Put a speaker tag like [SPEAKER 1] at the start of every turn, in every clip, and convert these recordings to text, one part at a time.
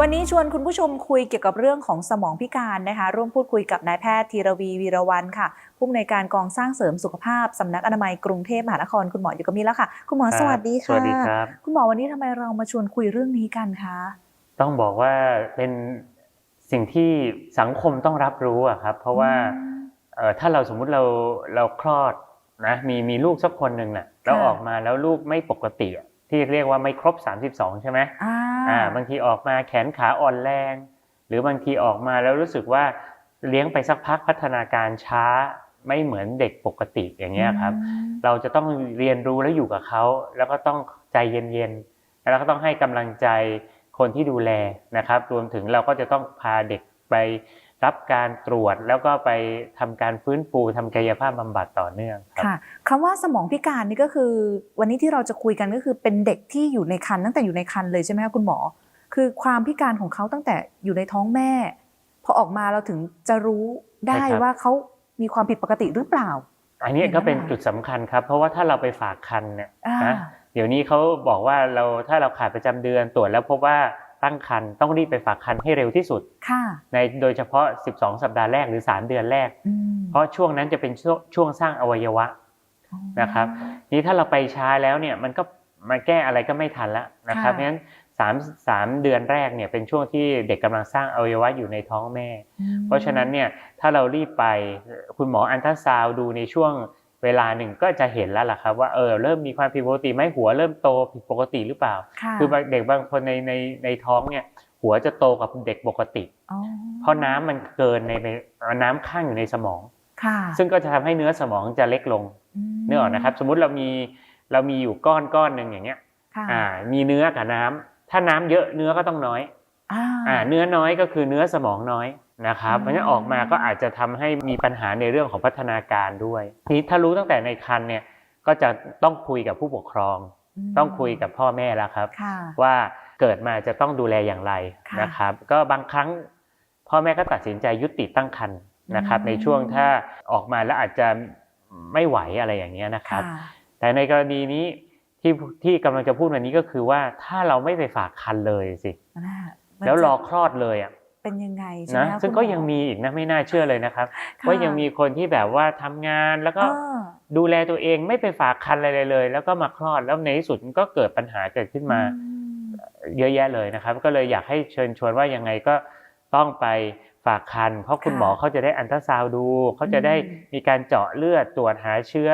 [SPEAKER 1] วันนี้ชวนคุณผู้ชมคุยเกี่ยวกับเรื่องของสมองพิการนะคะ ร่วมพูดคุยกับนายแพทย์ธีรวีวีรวันค่ะผู้อำนวยการกองสร้างเสริมสุขภาพสำนักอนามัยกรุงเทพมหานครคุณหมออยู่กับมีแล้วค่ะ คุณหมอ
[SPEAKER 2] ครับ
[SPEAKER 1] สวัสดี
[SPEAKER 2] ส
[SPEAKER 1] ค่ะ
[SPEAKER 2] วัสดีครับ
[SPEAKER 1] คุณหมอวันนี้ทำไมเรามาชวนคุยเรื่องนี้กันคะ
[SPEAKER 2] ต้องบอกว่าเป็นสิ่งที่สังคมต้องรับรู้อะครับ เพราะว่าเอ่อถ้าเราสมมุติเราเราคลอดนะมีมีลูกสักคนหนึ่งน่ะแล้วออกมาแล้วลูกไม่ปกติอะที่เรียกว่าไม่ครบ 32 ใช่ไหม
[SPEAKER 1] อ่า
[SPEAKER 2] อ่าบางทีออกมาแขนขาอ่อนแรง หรือบางทีออกมาแล้วรู้สึกว่าเลี้ยงไปสักพักพัฒนาการช้าไม่เหมือนเด็กปกติอย่างเงี้ยครับ
[SPEAKER 1] อืม
[SPEAKER 2] เราจะต้องเรียนรู้แล้วอยู่กับเขา แล้วก็ต้องใจเย็นๆแล้วก็ต้องให้กำลังใจคนที่ดูแลนะครับ รวมถึงเราก็จะต้องพาเด็กไป รับการตรวจแล้วก็ไปทำการฟื้นฟูทำกายภาพบำบัดต่อเนื่องครับ
[SPEAKER 1] ค่ะคำว่าสมองพิการนี่ก็คือ วันนี้ที่เราจะคุยกันก็คือเป็นเด็กที่อยู่ในครรภ์ตั้งแต่อยู่ในครรภ์เลยใช่ไหมคะคุณหมอ คือความพิการของเขาตั้งแต่อยู่ในท้องแม่ พอออกมาเราถึงจะรู้ได้
[SPEAKER 2] ใช่ครับ
[SPEAKER 1] ว่าเขามีความผิดปกติหรือเปล่า
[SPEAKER 2] อันนี้
[SPEAKER 1] อย่างนั้น
[SPEAKER 2] ก็เป็น
[SPEAKER 1] เหรอ
[SPEAKER 2] จุดสำคัญครับ เพราะว่าถ้าเราไปฝากคันเนี่ย
[SPEAKER 1] อ่า
[SPEAKER 2] นะเดี๋ยวนี้เขาบอกว่าเราถ้าเราขาดประจำเดือนตรวจแล้วพบว่า ตั้งคันต้องรีบไปฝากคันให้เร็วที่สุด
[SPEAKER 1] ค่ะ
[SPEAKER 2] ในโดยเฉพาะ 12 สัปดาห์แรกหรือ 3 เดือนแรก
[SPEAKER 1] อืม
[SPEAKER 2] เพราะช่วงนั้นจะเป็นช่วงช่วงสร้างอวัยวะนะครับนี้ถ้าเราไปช้าแล้วเนี่ยมันก็มาแก้อะไรก็ไม่ทันแล้วนะครับเพราะฉะนั้นสามสามเดือนแรกเนี่ยเป็นช่วงที่เด็กกำลังสร้างอวัยวะอยู่ในท้องแม่
[SPEAKER 1] อืม
[SPEAKER 2] เพราะฉะนั้นเนี่ยถ้าเรารีบไปคุณหมออันตราซาวด์ดูในช่วง เวลาหนึ่งก็จะเห็นแล้วล่ะครับว่าเออเริ่มมีความผิดปกติไหมหัวเริ่มโตผิดปกติหรือเปล่า
[SPEAKER 1] ค่ะ
[SPEAKER 2] คือบางเด็กบางคนในในในท้องเนี่ยหัวจะโตกับเด็กปกติ
[SPEAKER 1] อ๋อ
[SPEAKER 2] เพราะน้ำมันเกินในในน้ำข้างอยู่ในสมอง
[SPEAKER 1] ค่ะ
[SPEAKER 2] ซึ่งก็จะทำให้เนื้อสมองจะเล็กลง
[SPEAKER 1] ม
[SPEAKER 2] นึกออกนะครับ สมมุติเรามีเรามีอยู่ก้อนก้อนหนึ่งอย่างเงี้ย
[SPEAKER 1] ค่ะ
[SPEAKER 2] อ่ามีเนื้อกับน้ำถ้าน้ำเยอะเนื้อก็ต้องน้อย
[SPEAKER 1] อ่า
[SPEAKER 2] อ่าเนื้อน้อยก็คือเนื้อสมองน้อย นะครับ
[SPEAKER 1] อืม
[SPEAKER 2] เพราะฉะนั้นออกมาก็อาจจะทำให้มีปัญหาในเรื่องของพัฒนาการด้วยทีนี้ถ้ารู้ตั้งแต่ในครรภ์เนี่ยก็จะต้องคุยกับผู้ปกครอง
[SPEAKER 1] ม
[SPEAKER 2] ต้องคุยกับพ่อแม่แล้วครับ
[SPEAKER 1] ค่ะ
[SPEAKER 2] ว่าเกิดมาจะต้องดูแลอย่างไร
[SPEAKER 1] ค่ะ
[SPEAKER 2] นะครับ ก็บางครั้งพ่อแม่ก็ตัดสินใจยุติตั้งครรภ์นะครับ
[SPEAKER 1] อืม
[SPEAKER 2] ในช่วงถ้าออกมาแล้วอาจจะไม่ไหวอะไรอย่างเงี้ยนะครับ
[SPEAKER 1] ค่ะ
[SPEAKER 2] แต่ในกรณีนี้ที่ที่กำลังจะพูดวันนี้ก็คือว่าถ้าเราไม่ไปฝากคันเลยสิ
[SPEAKER 1] น่ามัน
[SPEAKER 2] แล้ว
[SPEAKER 1] จะ
[SPEAKER 2] รอคลอดเลยอะ
[SPEAKER 1] เป็นยังไงใช่ไหม
[SPEAKER 2] นะคะซึ่ง
[SPEAKER 1] คุณ
[SPEAKER 2] ก็
[SPEAKER 1] หอ
[SPEAKER 2] ยังมีอีกนะไม่น่าเชื่อเลยนะครับ
[SPEAKER 1] ค่ะ
[SPEAKER 2] ว่ายังมีคนที่แบบว่าทำงานแล้วก็
[SPEAKER 1] เออ
[SPEAKER 2] ดูแลตัวเองไม่ไปฝากคันอะไรเลย แล้วก็มาคลอดแล้วในที่สุดมันก็เกิดปัญหาเกิดขึ้นมา
[SPEAKER 1] อืม
[SPEAKER 2] เยอะแยะเลยนะครับ ก็เลยอยากให้เชิญชวนว่ายังไงก็ต้องไปฝากคันเพราะคุณหมอเขาจะได้อันตราซาวด์ดูเขาจะได้มีการเจาะเลือดตรวจหาเชื้อ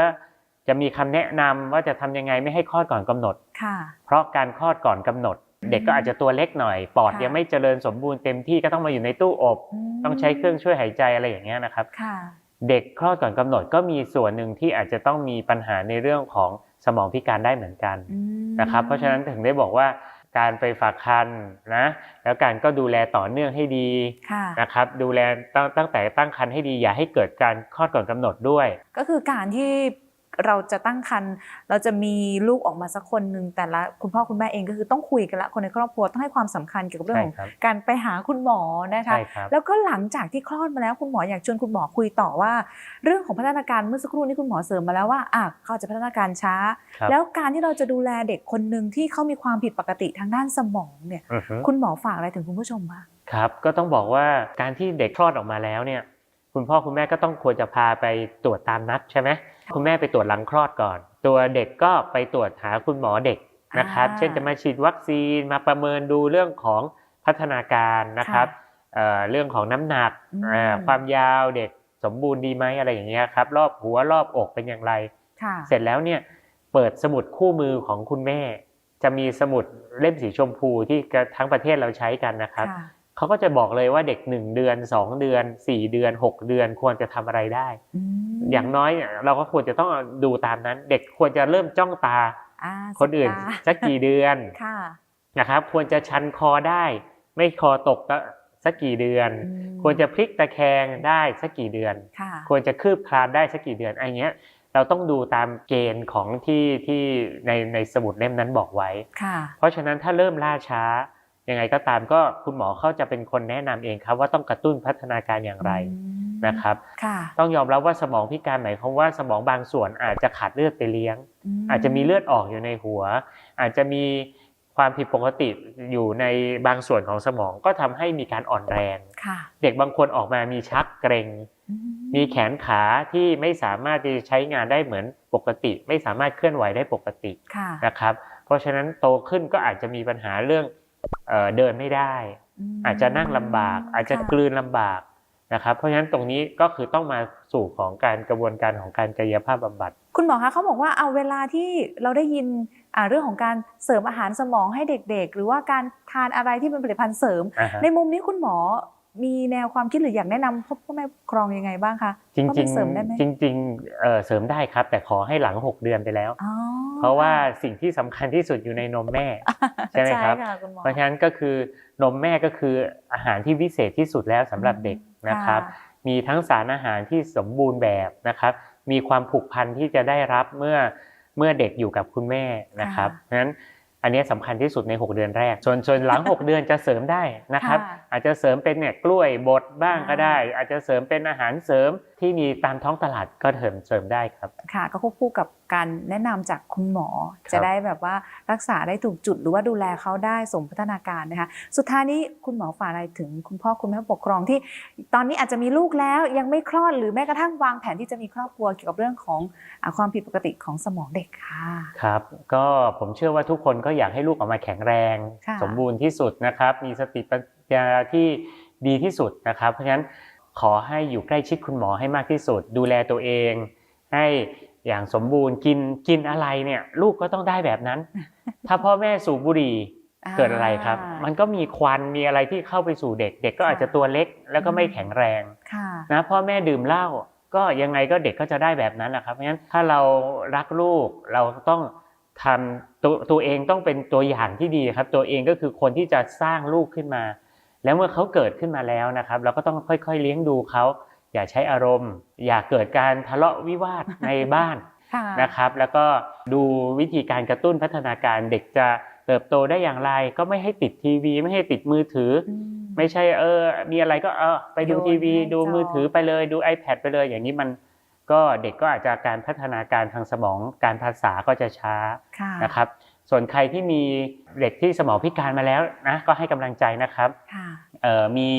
[SPEAKER 2] จะมีคำแนะนำว่าจะทำยังไงไม่ให้คลอดก่อนกำหนด
[SPEAKER 1] ค่ะ
[SPEAKER 2] เพราะการคลอดก่อนกำหนด เด็กก็อาจจะตัวเล็กหน่อย ปอด
[SPEAKER 1] ค่ะ
[SPEAKER 2] ยังไม่เจริญสมบูรณ์เต็มที่ก็ต้องมาอยู่ในตู้อบ
[SPEAKER 1] ม
[SPEAKER 2] ต้องใช้เครื่องช่วยหายใจอะไรอย่างเงี้ยนะครับ
[SPEAKER 1] ค่ะ
[SPEAKER 2] เด็กคลอดก่อนกำหนดก็มีส่วนหนึ่งที่อาจจะต้องมีปัญหาในเรื่องของสมองพิการได้เหมือนกัน
[SPEAKER 1] อืม
[SPEAKER 2] นะครับเพราะฉะนั้นถึงได้บอกว่าการไปฝากคันนะแล้วการก็ดูแลต่อเนื่องให้ดี
[SPEAKER 1] ค่ะ
[SPEAKER 2] นะครับดูแลตั้งตั้งแต่ตั้งครรภ์ให้ดีอย่าให้เกิดการคลอดก่อนกำหนดด้วย
[SPEAKER 1] ก็คือการที่ เราจะตั้งครรภ์เราจะมีลูกออกมาสักคนหนึ่งแต่ละคุณพ่อคุณแม่เองก็คือต้องคุยกันละคนในครอบครัวต้องให้ความสำคัญเกี่ยวกับเรื่อง
[SPEAKER 2] ใช่
[SPEAKER 1] ของ
[SPEAKER 2] ครับ
[SPEAKER 1] การไปหาคุณหมอนะคะ
[SPEAKER 2] ใช่ครับ
[SPEAKER 1] แล้วก็หลังจากที่คลอดมาแล้วคุณหมออยากชวนคุณหมอคุยต่อว่า เรื่องของพัฒนาการเมื่อสักครู่นี้คุณหมอเสริมมาแล้วว่าอะเขาอาจจะพัฒนาการช้า
[SPEAKER 2] ครับ
[SPEAKER 1] แล้วการที่เราจะดูแลเด็กคนหนึ่งที่เขามีความผิดปกติทางด้านสมองเนี่ย
[SPEAKER 2] อือฮึ
[SPEAKER 1] คุณหมอฝากอะไรถึงคุณผู้ชมบ้าง
[SPEAKER 2] ครับก็ต้องบอกว่าการที่เด็กคลอดออกมาแล้วเนี่ยคุณพ่อคุณแม่ก็ต้องควรจะพาไปตรวจตามนัดใช่ไหม คุณแม่ไปตรวจหลังคลอดก่อน ตัวเด็กก็ไปตรวจหาคุณหมอเด็กนะครับ
[SPEAKER 1] อ่า
[SPEAKER 2] เช่นจะมาฉีดวัคซีนมาประเมินดูเรื่องของพัฒนาการนะครับเอ่อเรื่องของน้ำหนัก
[SPEAKER 1] อืม
[SPEAKER 2] เอ่อความยาวเด็กสมบูรณ์ดีไหมอะไรอย่างเงี้ยครับรอบหัวรอบอกเป็นอย่างไร
[SPEAKER 1] ค่ะ
[SPEAKER 2] เสร็จแล้วเนี่ยเปิดสมุดคู่มือของคุณแม่ จะมีสมุดเล่มสีชมพูที่ทั้งประเทศเราใช้กันนะครับ
[SPEAKER 1] ค่ะ
[SPEAKER 2] เขาก็จะบอกเลยว่าเด็ก1เดือน2เดือน4เดือน6เดือนควรจะทำอะไรได้
[SPEAKER 1] ม
[SPEAKER 2] อย่างน้อยเนี่ยเราก็ควรจะต้องดูตามนั้น เด็กควรจะเริ่มจ้องตา
[SPEAKER 1] อ่า
[SPEAKER 2] คนอื่น
[SPEAKER 1] สัปดาห์
[SPEAKER 2] สักกี่เดือน
[SPEAKER 1] ค่ะ
[SPEAKER 2] นะครับ ควรจะชันคอได้ ไม่คอตกสักกี่เดือน
[SPEAKER 1] อืม
[SPEAKER 2] ควรจะพลิกตะแคงได้สักกี่เดือน
[SPEAKER 1] ค่ะ
[SPEAKER 2] ควรจะคืบคลานได้สักกี่เดือนอะไรเงี้ยเราต้องดูตามเกณฑ์ของที่ที่ในในสมุดเล่มนั้นบอกไว้
[SPEAKER 1] ค่ะ
[SPEAKER 2] เพราะฉะนั้นถ้าเริ่มล่าช้า ยังไงก็ตามก็คุณหมอเขาจะเป็นคนแนะนำเองครับว่าต้องกระตุ้นพัฒนาการอย่างไร
[SPEAKER 1] อืม
[SPEAKER 2] นะครับ
[SPEAKER 1] ค่ะ
[SPEAKER 2] ต้องยอมรับว่าสมองพิการหมายความว่าสมองบางส่วนอาจจะขาดเลือดไปเลี้ยง
[SPEAKER 1] ม
[SPEAKER 2] อาจจะมีเลือดออกอยู่ในหัว อาจจะมีความผิดปกติอยู่ในบางส่วนของสมองก็ทำให้มีการอ่อนแรง
[SPEAKER 1] ค่ะ
[SPEAKER 2] เด็กบางคนออกมามีชักเกรง
[SPEAKER 1] อื
[SPEAKER 2] มีแขนขาที่ไม่สามารถที่จะใช้งานได้เหมือนปกติ ไม่สามารถเคลื่อนไหวได้ปกติ
[SPEAKER 1] ค่ะ
[SPEAKER 2] นะครับ เพราะฉะนั้นโตขึ้นก็อาจจะมีปัญหาเรื่อง เอ่อเดินไม่ได้
[SPEAKER 1] ม
[SPEAKER 2] อาจจะนั่งลำบาก อาจจะ
[SPEAKER 1] ค่
[SPEAKER 2] กลืนลำบากนะครับ เพราะฉะนั้นตรงนี้ก็คือต้องมาสู่ของการกระบวนการของการกายภาพบำบัด
[SPEAKER 1] คุณหมอคะเขาบอกว่าเอาเวลาที่เราได้ยินอ่าเรื่องของการเสริมอาหารสมองให้เด็กๆ หรือว่าการทานอะไรที่เป็นผลิตภัณฑ์เสริม
[SPEAKER 2] อ่าฮะ
[SPEAKER 1] ในมุมนี้คุณหมอ มีแนวความคิดหรืออยากแนะนำพ่อพ่อแม่ปกครองยังไงบ้างคะ
[SPEAKER 2] จริง
[SPEAKER 1] ว่า
[SPEAKER 2] จ
[SPEAKER 1] มันเสริมได้ไหม
[SPEAKER 2] จริงจริงๆเอ่อเสริมได้ครับ แต่ขอให้หลัง 6 เดือนไปแล้ว
[SPEAKER 1] อ๋อ
[SPEAKER 2] เพราะว่าสิ่งที่สำคัญที่สุดอยู่ในนมแม่ใช่ไหมครับ
[SPEAKER 1] ใช่ค่ะคุณหมอ
[SPEAKER 2] เพราะฉะนั้นก็คือนมแม่ก็คืออาหารที่วิเศษที่สุดแล้วสำหรับเด็กนะครับ มีทั้งสารอาหารที่สมบูรณ์แบบนะครับ มีความผูกพันที่จะได้รับเมื่อเมื่อเด็กอยู่กับคุณแม่นะครับเพราะฉะนั้น อันนี้สำคัญที่สุดใน 6 เดือนแรกส่วนส่วนหลัง 6 เดือนจะเสริมได้นะครับ
[SPEAKER 1] ค่ะ
[SPEAKER 2] อาจจะเสริมเป็นเนี่ยกล้วยบดบ้างก็
[SPEAKER 1] อ่า
[SPEAKER 2] ได้ อาจจะเสริมเป็นอาหารเสริม ที่มีตามท้องตลาดก็เสริมเสริมได้ครับ
[SPEAKER 1] ค่ะ ก็ควบคู่กับการแนะนำจากคุณหมอ
[SPEAKER 2] ครับ
[SPEAKER 1] จะได้แบบว่ารักษาได้ถูกจุดหรือว่าดูแลเขาได้สมพัฒนาการนะคะ สุดท้ายนี้คุณหมอฝากอะไรถึงคุณพ่อคุณแม่ผู้ปกครองที่ ตอนนี้อาจจะมีลูกแล้วยังไม่คลอดหรือแม้กระทั่งวางแผนที่จะมีครอบครัวเกี่ยวกับเรื่องของอาความผิดปกติของสมองเด็กค่ะ
[SPEAKER 2] ครับ ก็ผมเชื่อว่าทุกคนก็อยากให้ลูกออกมาแข็งแรง
[SPEAKER 1] ค่ะ
[SPEAKER 2] สมบูรณ์ที่สุดนะครับ มีสติปัญญาที่ดีที่สุดนะครับ เพราะฉะนั้น ขอให้อยู่ใกล้ชิดคุณหมอให้มากที่สุด ดูแลตัวเอง ให้อย่างสมบูรณ์กินกินอะไรเนี่ย ลูกก็ต้องได้แบบนั้น ถ้าพ่อแม่สูบบุหรี่เกิดอะไรครับ มันก็มีควันมีอะไรที่เข้าไปสู่เด็ก เด็กก็อาจจะตัวเล็กแล้วก็ไม่แข็งแรง
[SPEAKER 1] ค่ะ
[SPEAKER 2] นะพ่อแม่ดื่มเหล้าก็ยังไงก็เด็กก็จะได้แบบนั้นแหละครับเพราะฉะนั้นถ้าเรารักลูกเราต้องทำตัวตัวเองต้องเป็นตัวอย่างที่ดีครับ ตัวเองก็คือคนที่จะสร้างลูกขึ้นมา แล้วเมื่อเขาเกิดขึ้นมาแล้วนะครับ เราก็ต้องค่อยๆเลี้ยงดูเขาอย่าใช้อารมณ์ อย่าเกิดการทะเลาะวิวาทในบ้าน
[SPEAKER 1] ค่ะ
[SPEAKER 2] นะครับ แล้วก็ดูวิธีการกระตุ้นพัฒนาการเด็กจะเติบโตได้อย่างไรก็ไม่ให้ติดทีวี ไม่ให้ติดมือถืออ
[SPEAKER 1] อืม
[SPEAKER 2] ไม่ใช่เออ มีอะไรก็เออไปดู
[SPEAKER 1] โยน
[SPEAKER 2] ทีวี
[SPEAKER 1] ให้
[SPEAKER 2] ดู
[SPEAKER 1] จอ
[SPEAKER 2] มือถือไปเลยดู iPad ไปเลยอย่างนี้มันก็เด็กก็อาจจะการพัฒนาการทางสมองการภาษาก็จะช้า
[SPEAKER 1] ค่ะ
[SPEAKER 2] นะครับ ส่วนใครที่มีเด็กที่สมองพิการมาแล้วนะก็ให้กำลังใจนะครับ
[SPEAKER 1] ค่ะ
[SPEAKER 2] เอ่อ มี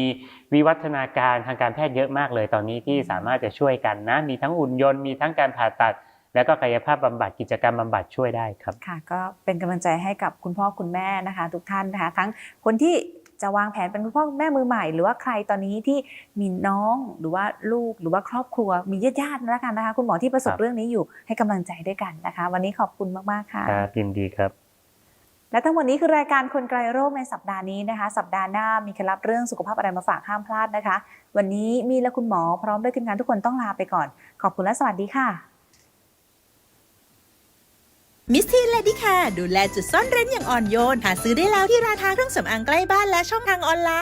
[SPEAKER 2] วิวัฒนาการทางการแพทย์เยอะมากเลยตอนนี้ที่สามารถจะช่วยกันนะ มีทั้งหุ่นยนต์มีทั้งการผ่าตัด แล้วก็กายภาพบำบัดกิจกรรมบำบัดช่วยได้ครับ
[SPEAKER 1] ค่ะ ก็เป็นกำลังใจให้กับคุณพ่อคุณแม่นะคะ ทุกท่านนะคะ ทั้งคนที่จะวางแผนเป็นคุณพ่อคุณแม่มือใหม่ หรือว่าใครตอนนี้ที่มีน้องหรือว่าลูกหรือว่าครอบครัวมีญาติญาติๆแล้วกันนะคะ คุณหมอที่ประสบ
[SPEAKER 2] ครับ
[SPEAKER 1] เรื่องนี้อยู่ให้กำลังใจด้วยกันนะคะ วันนี้ขอบคุณมากๆค่ะ
[SPEAKER 2] ครับยินดีครับ
[SPEAKER 1] และทั้งหมดนี้คือรายการคนไกลโรคในสัปดาห์นี้นะคะ สัปดาห์หน้ามีเคล็ดลับเรื่องสุขภาพอะไรมาฝากห้ามพลาดนะคะ วันนี้มีและคุณหมอพร้อมด้วยทีมงานทุกคนต้องลาไปก่อน ขอบคุณและสวัสดีค่ะ
[SPEAKER 3] มิสทีนเลดี้ค่ะดูแลจุดซ่อนเร้นอย่างอ่อนโยน หาซื้อได้แล้วที่ร้านค้าเครื่องสำอางใกล้บ้านและช่องทางออนไลน์